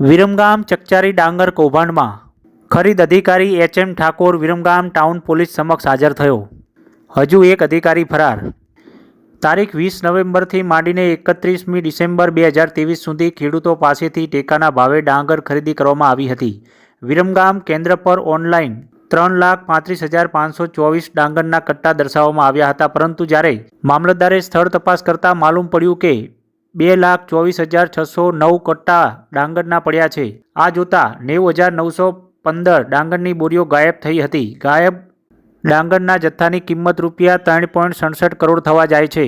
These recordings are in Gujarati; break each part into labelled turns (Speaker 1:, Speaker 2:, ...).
Speaker 1: વિરમગામ ચકચારી ડાંગર કૌભાંડમાં ખરીદ અધિકારી H M Thakor Viramgam town police સમક્ષ હાજર થયો. હજુ એક અધિકારી ફરાર. તારીખ વીસ નવેમ્બરથી માંડીને એકત્રીસમી ડિસેમ્બર બે હજાર ત્રેવીસ સુધી ખેડૂતો પાસેથી ટેકાના ભાવે ડાંગર ખરીદી કરવામાં આવી હતી. વિરમગામ કેન્દ્ર પર ઓનલાઈન ત્રણ લાખ પાંત્રીસ હજાર પાંચસો ચોવીસ ડાંગરના કટ્ટા દર્શાવવામાં આવ્યા હતા, પરંતુ જ્યારે મામલતદારે સ્થળ તપાસ કરતાં માલુમ પડ્યું કે બે લાખ ચોવીસ હજાર છસો નવ કટ્ટા ડાંગરના પડ્યા છે. આ જોતા નેવું હજાર નવસો પંદર ડાંગરની બોરીઓ ગાયબ થઈ હતી. ગાયબ ડાંગરના જથ્થાની કિંમત રૂપિયા ત્રણ પોઈન્ટ સડસઠ કરોડ થવા જાય છે.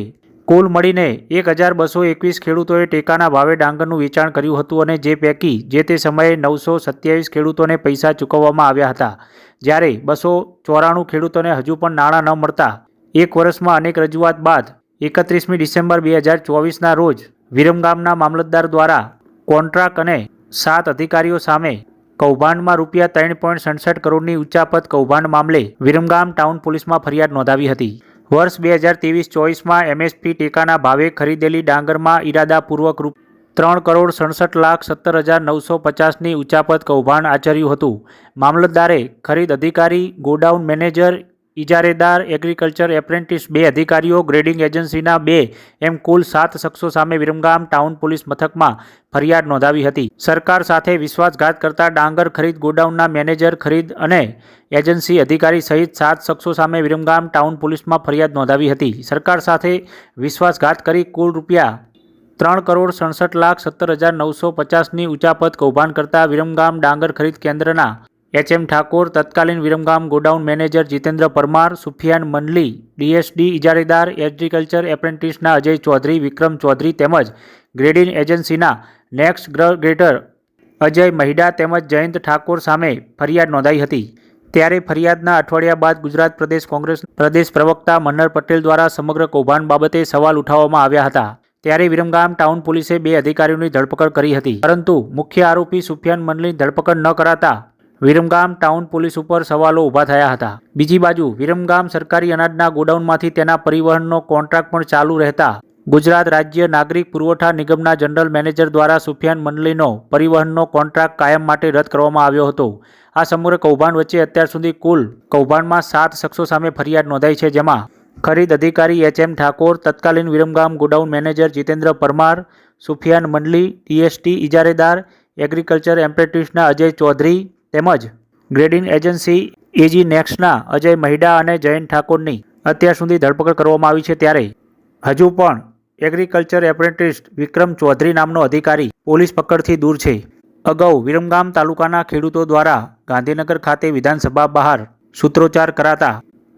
Speaker 1: કુલ મળીને એક હજાર બસો એકવીસ ખેડૂતોએ ટેકાના ભાવે ડાંગરનું વેચાણ કર્યું હતું અને જે પૈકી જે તે સમયે નવસો સત્યાવીસ ખેડૂતોને પૈસા ચૂકવવામાં આવ્યા હતા. જ્યારે બસો ચોરાણું ખેડૂતોને હજુ પણ નાણાં ન મળતા. એક વર્ષમાં અનેક રજૂઆત બાદ એકત્રીસમી ડિસેમ્બર બે હજાર ચોવીસના રોજ વિરમગામના મામલતદાર દ્વારા કોન્ટ્રાક્ટ અને સાત અધિકારીઓ સામે કૌભાંડમાં રૂપિયા ત્રણ પોઈન્ટ સડસઠ કરોડની ઉચ્ચાપત કૌભાંડ મામલે વિરમગામ ટાઉન પોલીસમાં ફરિયાદ નોંધાવી હતી. વર્ષ બે હજાર ત્રેવીસ ચોવીસમાં એમએસપી ટેકાના ભાવે ખરીદેલી ડાંગરમાં ઇરાદાપૂર્વક રૂપ ત્રણ કરોડ સડસઠ લાખ સત્તર હજાર નવસો પચાસની ઉચ્ચાપત કૌભાંડ આચર્યું હતું. મામલતદારે ખરીદ અધિકારી, ગોડાઉન મેનેજર ઇજારેદાર એગ્રીકલ્ચર એપ્રેન્ટિસ બે અધિકારીઓ ગ્રેડિંગ એજન્સીના બે, એમ કુલ સાત શખ્સો સામે વિરમગામ ટાઉન પોલીસ મથકમાં ફરિયાદ નોંધાવી હતી. સરકાર સાથે વિશ્વાસઘાત કરતા ડાંગર ખરીદ ગોડાઉનના મેનેજર ખરીદ અને એજન્સી અધિકારી સહિત સાત શખ્સો સામે વિરમગામ ટાઉન પોલીસમાં ફરિયાદ નોંધાવી હતી. સરકાર સાથે વિશ્વાસઘાત કરી કુલ રૂપિયા ત્રણ કરોડ સડસઠ લાખ સત્તર હજાર નવસો પચાસની ઉચાપત કૌભાંડ કરતા વિરમગામ ડાંગર ખરીદ કેન્દ્રના એચ એમ ઠાકોર, તત્કાલીન Viramgam godown manager Jitendra Parmar, Sufiyan Mandali DSD ઇજારેદાર, agriculture એપ્રેન્ટિસના અજય ચૌધરી, વિક્રમ ચૌધરી તેમજ ગ્રેડિંગ એજન્સીના નેક્સ્ટ ગ્રેટર અજય મહિડા તેમજ જયંત ઠાકોર સામે ફરિયાદ નોંધાઈ હતી. ત્યારે ફરિયાદના અઠવાડિયા બાદ ગુજરાત પ્રદેશ કોંગ્રેસ પ્રદેશ પ્રવક્તા મન્નર પટેલ દ્વારા સમગ્ર કૌભાંડ બાબતે સવાલ ઉઠાવવામાં આવ્યા હતા. ત્યારે વિરમગામ ટાઉન પોલીસે બે અધિકારીઓની ધરપકડ કરી હતી. પરંતુ મુખ્ય આરોપી સુફિયાન મંડલીની ધરપકડ ન કરાતા વિરમગામ ટાઉન પોલીસ ઉપર સવાલો ઊભા થયા હતા. બીજી બાજુ, વિરમગામ સરકારી અનાજના ગોડાઉનમાંથી તેના પરિવહનનો કોન્ટ્રાક્ટ પણ ચાલુ રહેતા ગુજરાત રાજ્ય નાગરિક પુરવઠા નિગમના જનરલ મેનેજર દ્વારા સુફિયાન મંડલીનો પરિવહનનો કોન્ટ્રાક્ટ કાયમ માટે રદ કરવામાં આવ્યો હતો. આ સમગ્ર કૌભાંડ વચ્ચે અત્યાર સુધી કુલ કૌભાંડમાં સાત શખ્સો સામે ફરિયાદ નોંધાઈ છે, જેમાં ખરીદ અધિકારી એચ એમ ઠાકોર, તત્કાલીન વિરમગામ ગોડાઉન મેનેજર જીતેન્દ્ર પરમાર, સુફિયાન મંડલી ડીએસટી ઇજારેદાર એગ્રીકલ્ચર એમ્પ્રેટિસના અજય ચૌધરી તેમજ ગ્રેડિંગ એજન્સી એજી નેક્સના અજય મહિડા અને જયંત ઠાકોરની અત્યાર સુધી ધરપકડ કરવામાં આવી છે ત્યારે હજુ પણ એગ્રીકલ્ચર એપ્રેન્ટિસ વિક્રમ ચૌધરી નામનો અધિકારી પોલીસ પકડથી દૂર છે. અગાઉ વિરમગામ તાલુકાના ખેડૂતો દ્વારા ગાંધીનગર ખાતે વિધાનસભા બહાર સૂત્રોચ્ચાર કરાતા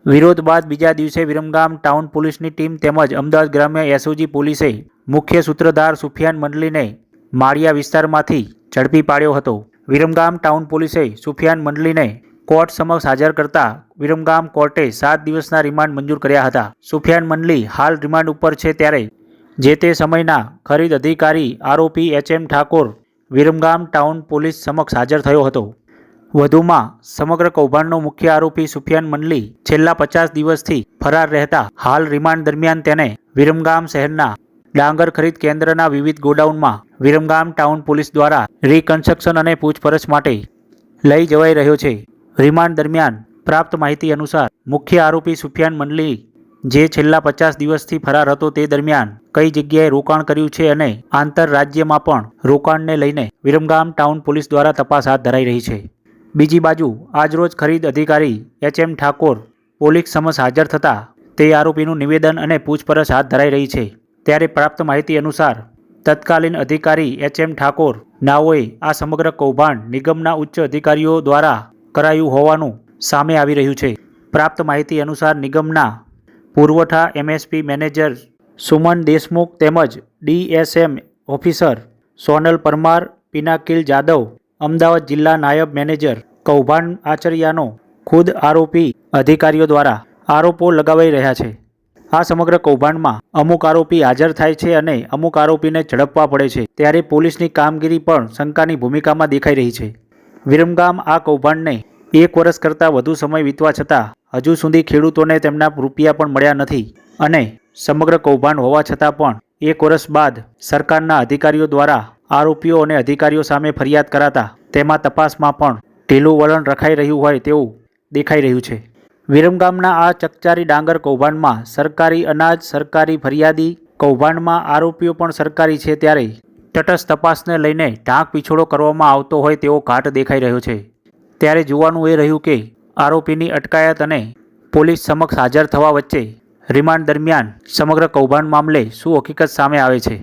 Speaker 1: વિરોધ બાદ બીજા દિવસે વિરમગામ ટાઉન પોલીસની ટીમ તેમજ અમદાવાદ ગ્રામ્ય એસઓજી પોલીસે મુખ્ય સૂત્રધાર સુફિયાન મંડલીને માળિયા વિસ્તારમાંથી ઝડપી પાડ્યો હતો. વિરમગામ ટાઉન પોલીસે સુફિયાન મંડલીને કોર્ટ સમક્ષ હાજર કરતા વિરમગામ કોર્ટે સાત દિવસના રિમાન્ડ મંજૂર કર્યા હતા. સુફિયાન મંડલી હાલ રિમાન્ડ ઉપર છે ત્યારે જે તે સમયના ખરીદ અધિકારી આરોપી H M Thakor Viramgam town police સમક્ષ હાજર થયો હતો. વધુમાં સમગ્ર કૌભાંડનો મુખ્ય આરોપી સુફિયાન મંડલી છેલ્લા પચાસ દિવસથી ફરાર રહેતા હાલ રિમાન્ડ દરમિયાન તેને વિરમગામ શહેરના ડાંગર ખરીદ કેન્દ્રના વિવિધ ગોડાઉનમાં વિરમગામ ટાઉન પોલીસ દ્વારા રિકન્સ્ટ્રક્શન અને પૂછપરછ માટે લઈ જવાઈ રહ્યો છે. રિમાન્ડ દરમિયાન પ્રાપ્ત માહિતી અનુસાર મુખ્ય આરોપી સુફિયાન મંડલી, જે છેલ્લા પચાસ દિવસથી ફરાર હતો તે દરમિયાન કઈ જગ્યાએ રોકાણ કર્યું છે અને આંતરરાજ્યમાં પણ રોકાણને લઈને વિરમગામ ટાઉન પોલીસ દ્વારા તપાસ હાથ ધરાઈ રહી છે. બીજી બાજુ આજરોજ ખરીદ અધિકારી એચ એમ ઠાકોર પોલીસ સમક્ષ હાજર થતાં તે આરોપીનું નિવેદન અને પૂછપરછ હાથ ધરાઈ રહી છે. ત્યારે પ્રાપ્ત માહિતી અનુસાર, તત્કાલીન અધિકારી એચ એમ ઠાકોર નાઓએ આ સમગ્ર કૌભાંડ નિગમના ઉચ્ચ અધિકારીઓ દ્વારા કરાયું હોવાનું સામે આવી રહ્યું છે. પ્રાપ્ત માહિતી અનુસાર, નિગમના પુરવઠા એમએસપી મેનેજર સુમન દેશમુખ તેમજ ડીએસએમ ઓફિસર સોનલ પરમાર, પિનાકિલ જાદવ, અમદાવાદ જિલ્લા નાયબ મેનેજર કૌભાંડ આચર્યાનો ખુદ આરોપી અધિકારીઓ દ્વારા આરોપો લગાવાઈ રહ્યા છે. આ સમગ્ર કૌભાંડમાં અમુક આરોપી હાજર થાય છે અને અમુક આરોપીને ઝડપવા પડે છે. ત્યારે પોલીસની કામગીરી પણ શંકાની ભૂમિકામાં દેખાઈ રહી છે. વિરમગામ આ કૌભાંડને એક વર્ષ કરતાં વધુ સમય વીતવા છતાં હજુ સુધી ખેડૂતોને તેમના રૂપિયા પણ મળ્યા નથી અને સમગ્ર કૌભાંડ હોવા છતાં પણ એક વર્ષ બાદ સરકારના અધિકારીઓ દ્વારા આરોપીઓ અને અધિકારીઓ સામે ફરિયાદ કરાતા તેમાં તપાસમાં પણ ઢીલું વલણ રખાઈ રહ્યું હોય તેવું દેખાઈ રહ્યું છે. વિરમગામના આ ચકચારી ડાંગર કૌભાંડમાં સરકારી અનાજ, સરકારી ફરિયાદી કૌભાંડમાં આરોપીઓ પણ સરકારી છે ત્યારે તટસ્થ તપાસને લઈને ઢાંક પીછોડો કરવામાં આવતો હોય તેવો ઘાટ દેખાઈ રહ્યો છે. ત્યારે જોવાનું એ રહ્યું કે આરોપીની અટકાયત અને પોલીસ સમક્ષ હાજર થવા વચ્ચે રિમાન્ડ દરમિયાન સમગ્ર કૌભાંડ મામલે શું હકીકત સામે આવે છે?